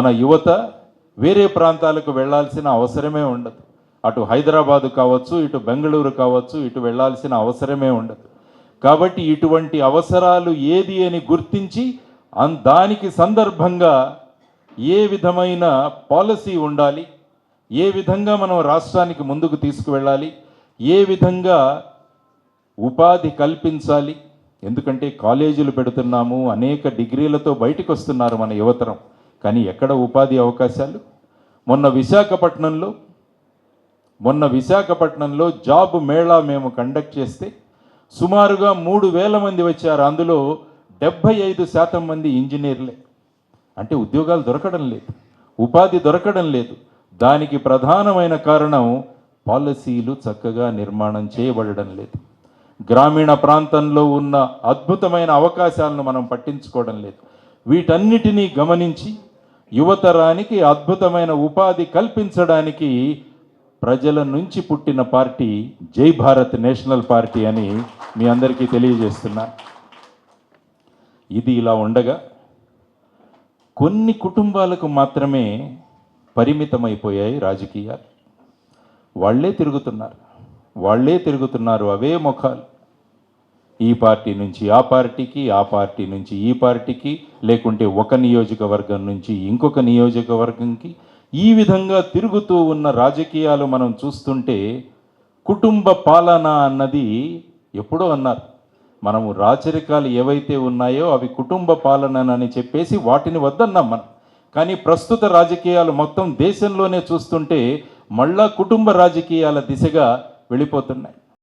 మన యువత వేరే ప్రాంతాలకు వెళ్ళాల్సిన అవసరమే ఉండదు. అటు హైదరాబాదు కావచ్చు ఇటు బెంగళూరు కావచ్చు ఇటు వెళ్ళాల్సిన అవసరమే ఉండదు. కాబట్టి ఇటువంటి అవసరాలు ఏది అని గుర్తించి అన్ దానికి సందర్భంగా ఏ విధమైన పాలసీ ఉండాలి ఏ విధంగా మనం రాష్ట్రానికి ముందుకు తీసుకువెళ్ళాలి ఏ విధంగా ఉపాధి కల్పించాలి ఎందుకంటే కాలేజీలు పెడుతున్నాము అనేక డిగ్రీలతో బయటకు వస్తున్నారు మన యువతరం. కానీ ఎక్కడ ఉపాధి అవకాశాలు? మొన్న విశాఖపట్నంలో మొన్న విశాఖపట్నంలో జాబ్ మేళా మేము కండక్ట్ చేస్తే సుమారుగా మూడు వేల మంది వచ్చారు. అందులో డెబ్భై ఐదు శాతం మంది ఇంజనీర్లే. అంటే ఉద్యోగాలు దొరకడం లేదు. ఉపాధి దొరకడం లేదు. దానికి ప్రధానమైన కారణం పాలసీలు చక్కగా నిర్మాణం చేయబడడం లేదు. గ్రామీణ ప్రాంతంలో ఉన్న అద్భుతమైన అవకాశాలను మనం పట్టించుకోవడం లేదు. వీటన్నిటినీ గమనించి యువతరానికి అద్భుతమైన ఉపాధి కల్పించడానికి ప్రజల నుంచి పుట్టిన పార్టీ జై భారత్ నేషనల్ పార్టీ అని మీ అందరికీ తెలియజేస్తున్నా. ఇది ఇలా ఉండగా కొన్ని కుటుంబాలకు మాత్రమే పరిమితమైపోయాయి రాజకీయాలు. వాళ్ళే తిరుగుతున్నారు. వాళ్ళే తిరుగుతున్నారు అవే ముఖాలు. ఈ పార్టీ నుంచి ఆ పార్టీకి ఆ పార్టీ నుంచి ఈ పార్టీకి లేకుంటే ఒక నియోజకవర్గం నుంచి ఇంకొక నియోజకవర్గంకి ఈ విధంగా తిరుగుతూ ఉన్న రాజకీయాలు మనం చూస్తుంటే కుటుంబ పాలన అన్నది ఎప్పుడో అన్నారు. మనము రాచరికాలు ఏవైతే ఉన్నాయో అవి కుటుంబ పాలనని చెప్పేసి వాటిని వద్దన్నాం మనం. కానీ ప్రస్తుత రాజకీయాలు మొత్తం దేశంలోనే చూస్తుంటే మళ్ళా కుటుంబ రాజకీయాల దిశగా వెళ్ళిపోతున్నాయి.